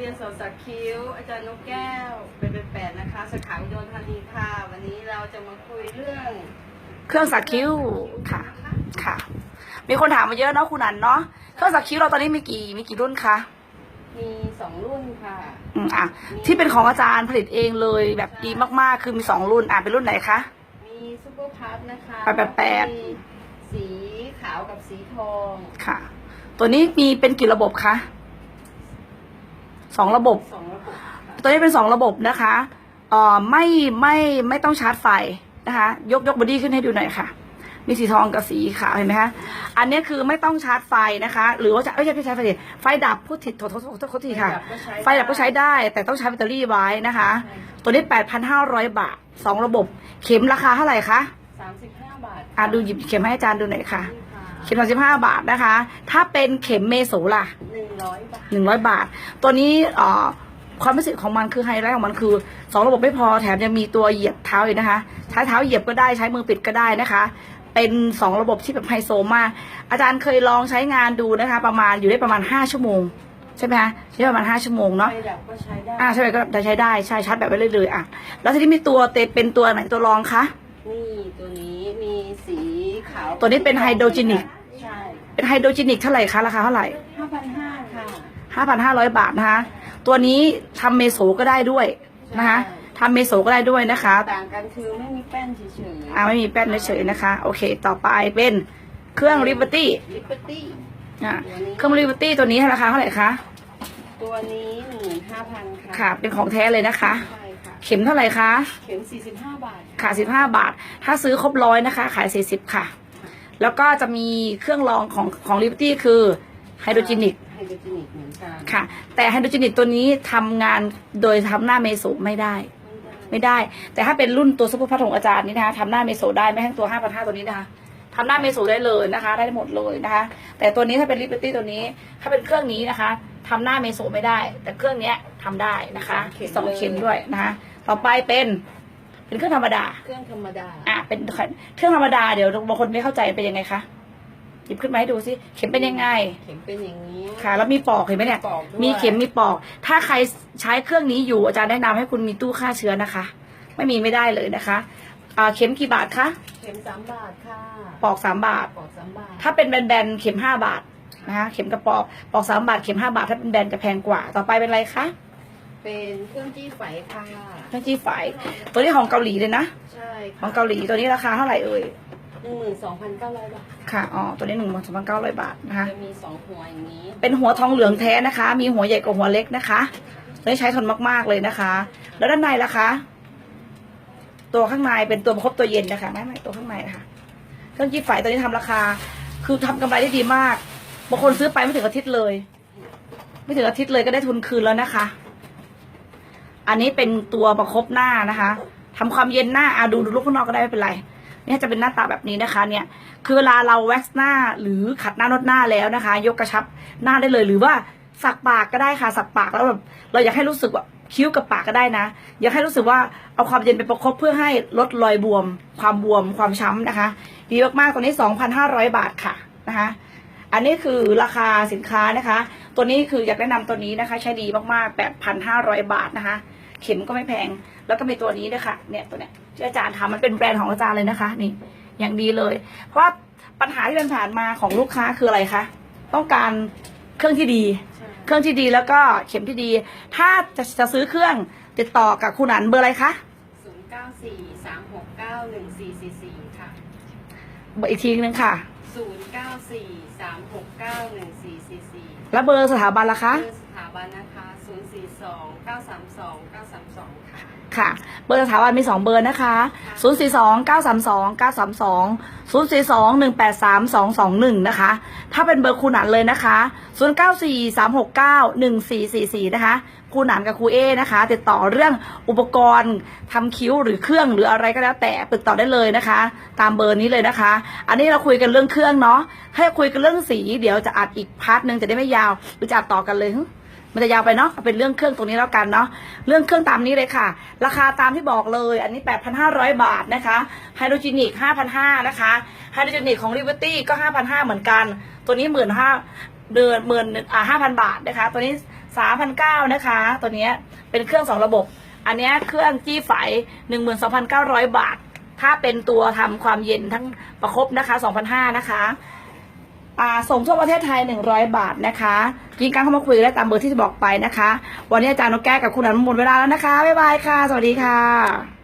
เรียนสอนสักคิ้ว อาจารย์นกแก้วเป็นเป็นแปดนะคะสาขาอุดรธานีค่ะ วันนี้เราจะมาคุยเรื่อง เครื่องสักคิ้วค่ะค่ะ มีคนถามมาเยอะเนาะคุณอันเนาะเครื่องสักคิ้วเราตอนนี้มีกี่มีกี่รุ่นคะมีสองรุ่นค่ะ อืมอะที่เป็นของอาจารย์ผลิตเองเลยแบบดีมากๆ คือมีสองรุ่นอะเป็นรุ่นไหนคะมีซูเปอร์พัทนะคะแปดแปดแปดมีสีขาวกับสีทองค่ะ ตัวนี้มีเป็นกี่ระบบคะ สองระบบสองระบบค่ะตัวนี้เป็นสองระบบนะคะเอ่อไม่ไม่ไม่ต้องชาร์จไฟนะคะ ยกยกบอดี้ขึ้นให้ดูหน่อยค่ะ มีสีทองกับสีขาวเห็นไหมคะอันนี้คือไม่ต้องชาร์จไฟนะคะ หรือว่าจะไม่ใช่ไม่ใช่ไฟดิไฟดับพูดผิดโทษโทษโทษโทษทีค่ะ ไฟดับก็ใช้ได้ แต่ต้องใช้แบตเตอรี่ไว้นะคะ ตัวนี้ 8,500 บาทสองระบบ เข็มราคาเท่าไหร่คะสามสิบห้าบาทอะดูหยิบเข็มให้อาจารย์ดูหน่อยค่ะ นี่ค่ะเข็ม35บาทนะคะ ถ้าเป็นเข็มเมโสล่ะหนึ่งร้อยบาทหนึ่งร้อยบาท ตัวนี้เอ่อความพิเศษของมันคือไฮไลท์ของมันคือสองระบบไม่พอแถมยังมีตัวเหยียบเท้าอีกนะคะใช้เท้าเหยียบก็ได้ใช้มือปิดก็ได้นะคะ เป็นสองระบบที่แบบไฮโซมากอาจารย์เคยลองใช้งานดูนะคะ ประมาณอยู่ได้ประมาณห้าชั่วโมงใช่ไหมคะใช้ประมาณห้าชั่วโมงเนาะ ไฟดับก็ใช้ได้อ่าใช่ไหมก็จะใช้ได้ใช่ชาร์จแบบไปเรื่อยๆอะ แล้วทีนี้มีตัวเตเป็นตัวไหนตัวรองคะ นี่ตัวนี้มีสีขาวตัวนี้เป็นไฮโดรเจนิกใช่ เป็นไฮโดรเจนิกเท่าไหร่คะราคาเท่าไหร่ห้าพันห้าค่ะห้าพันห้าร้อยบาทนะคะ ตัวนี้ทำเมโสก็ได้ด้วยนะคะทำเมโสก็ได้ด้วยนะคะ ต่างกันคือไม่มีแป้นเฉยๆอ่าไม่มีแป้นเฉยๆนะคะ โอเค ต่อไปเป็นเครื่องริบ e ตี้ลิปเปอร์ตี้อ่าเครื่องริบ e ตี้ตัวนี้ราคาเท่าไหร่คะตัวนี้หนึ่งห้าพันค่ะค่ะ เป็นของแท้เลยนะคะใช่ค่ะเข็มเท่าไหร่คะ เข็มสี่สิบห้าบาทขายสิบห้าบาท ถ้าซื้อครบร้อยนะคะ ขายสี่สิบค่ะ แล้วก็จะมีเครื่องรองของของริบ e ตี้คือไฮโดรเจนิกไฮโดรเจนิกเหมือนกันค่ะ แต่ไฮโดรเจนิกตัวนี้ทำงานโดยทำหน้าเมโสไม่ได้ ไม่ได้ แต่ถ้าเป็นรุ่นตัวซุปเปอร์พัทของอาจารย์นี่นะคะทำหน้าเมโซได้ไม่ทั้งตัว5,500ตัวนี้นะคะทำหน้าเมโซได้เลยนะคะ ได้หมดเลยนะคะ แต่ตัวนี้ถ้าเป็นลิปเ e ตี้ตัวนี้ ถ้าเป็นเครื่องนี้นะคะทำหน้าเมโซไม่ได้ แต่เครื่องเนี้ยทำได้นะคะสองเข็มด้วยนะคะ ต่อไปเป็น เป็นเครื่องธรรมดา เครื่องธรรมดา อะเป็นเครื่องธรรมดาเดี๋ยวบางคนไม่เข้าใจเป็นยังไงคะหยิบขึ้นมาให้ดูสิเข็มเป็นยังไง เข็มเป็นอย่างนี้ ค่ะ แล้วมีปอกเห็นไหมเนี่ยปอกด้วยมีเข็มมีปอก ถ้าใครใช้เครื่องนี้อยู่อาจารย์แนะนำให้คุณมีตู้ฆ่าเชื้อนะคะ ไม่มีไม่ได้เลยนะคะอ่าเข็มกี่บาทคะเข็มสามบาทค่ะปอกสามบาทปอกสามบาท ถ้าเป็นแบนๆเข็มห้าบาทนะคะเข็มกระปอกปอกสามบาทเข็มห้าบาทถ้าเป็นแบนจะแพงกว่า ต่อไปเป็นอะไรคะ เป็นเครื่องจี้ไฝค่ะ เครื่องจี้ไฟตัวนี้ของเกาหลีเลยนะ ใช่ของเกาหลีตัวนี้ราคาเท่าไหร่เอ่ย หนึ่งหมื่นสองพันเก้าร้อยบาทค่ะ อ๋อ ตัวนี้หนึ่งพันสองพันเก้าร้อยบาทนะคะ จะมีสองหัวอย่างนี้ เป็นหัวทองเหลืองแท้นะคะ มีหัวใหญ่กว่าหัวเล็กนะคะ ตัวนี้ใช้ทนมากๆเลยนะคะ แล้วด้านในล่ะคะ ตัวข้างในเป็นตัวประคบตัวเย็นนะคะไม่ไม่ตัวข้างในนะคะเครื่องจี้ไฟตัวนี้ทำราคา คือทำกำไรได้ดีมาก บางคนซื้อไปไม่ถึงอาทิตย์เลย ไม่ถึงอาทิตย์เลยก็ได้ทุนคืนแล้วนะคะ อันนี้เป็นตัวประคบหน้านะคะทำความเย็นหน้าอาดูดูลูกข้างนอกก็ได้ไม่เป็นไรเนี่ยจะเป็นหน้าตาแบบนี้นะคะ เนี่ย คือเวลาเราแว็กซ์หน้าหรือขัดหน้านวดหน้าแล้วนะคะ ยกกระชับหน้าได้เลยหรือว่าสักปากก็ได้ค่ะ สักปากแล้วแบบเราอยากให้รู้สึกว่าคิ้วกับปากก็ได้นะ อยากให้รู้สึกว่าเอาความเย็นไปประคบเพื่อให้ลดรอยบวม ความบวมความช้ำนะคะ ดีมากๆตัวนี้ 2,500 บาทค่ะนะคะ อันนี้คือราคาสินค้านะคะ ตัวนี้คืออยากแนะนำตัวนี้นะคะ ใช้ดีมากๆ 8,500 บาทนะคะ เข็มก็ไม่แพง แล้วก็มีตัวนี้ด้วยค่ะ เนี่ยตัวเนี้ยที่อาจารย์ทำมันเป็นแบรนด์ของอาจารย์เลยนะคะ นี่ อย่างดีเลย เพราะว่าปัญหาที่ผ่านๆมาของลูกค้าคืออะไรคะต้องการเครื่องที่ดีใช่เครื่องที่ดีแล้วก็เข็มที่ดี ถ้าจะจะซื้อเครื่องติดต่อกับคุณอันเบอร์อะไรคะศูนย์เก้าสี่สามหกเก้าหนึ่งสี่สี่สี่ค่ะ เบอร์อีกทีนึงค่ะ ศูนย์เก้าสี่สามหกเก้าหนึ่งสี่สี่สี่แล้วเบอร์สถาบันล่ะคะเบอร์สถาบันนะคะศูนย์สี่สองเก้าสามสองเก้าสามสองค่ะ ค่ะ เบอร์สถาบันมี 2 เบอร์นะคะ 0 4 2 9 3 2 9 3 2 0 4 2 1 8 3 2 2 1 นะคะ ถ้าเป็นเบอร์ครูหนันเลยนะคะ 0 9 4 3 6 9 1 4 4 4 นะคะครูหนันกับครูเอนะคะ ติดต่อเรื่องอุปกรณ์ทำคิ้วหรือเครื่องหรืออะไรก็แล้วแต่ติดต่อได้เลยนะคะ ตามเบอร์นี้เลยนะคะ อันนี้เราคุยกันเรื่องเครื่องเนาะให้คุยกันเรื่องสี เดี๋ยวจะอัดอีกพาร์ทหนึ่งจะได้ไม่ยาวหรือจะอัดต่อกันเลยมันจะยาวไปเนาะเป็นเรื่องเครื่องตรงนี้แล้วกันเนาะเรื่องเครื่องตามนี้เลยค่ะ ราคาตามที่บอกเลย อันนี้ 8,500 บาทนะคะไฮโดรจินิก5,500นะคะไฮโดรจินิกของริเวอร์ตี้ก็ 5,500 เหมือนกัน ตัวนี้1 5 0 0 0เดือนหมื่นอ่า5,000บาทนะคะ ตัวนี้สามพันเก้านะคะ ตัวนี้เป็นเครื่องสองระบบ อันนี้เครื่องจี้ไฝหนึ่งหมื่นสองพันเก้าร้อยบาท ถ้าเป็นตัวทำความเย็นทั้งประคบนะคะสองพันห้านะคะส่งทั่วประเทศไทย 100 บาทนะคะยิงการเข้ามาคุยได้ตามเบอร์ที่จะบอกไปนะคะ วันนี้อาจารย์นกแก้กับคุณอนุมนเวลาแล้วนะคะ บ๊ายบายค่ะ สวัสดีค่ะ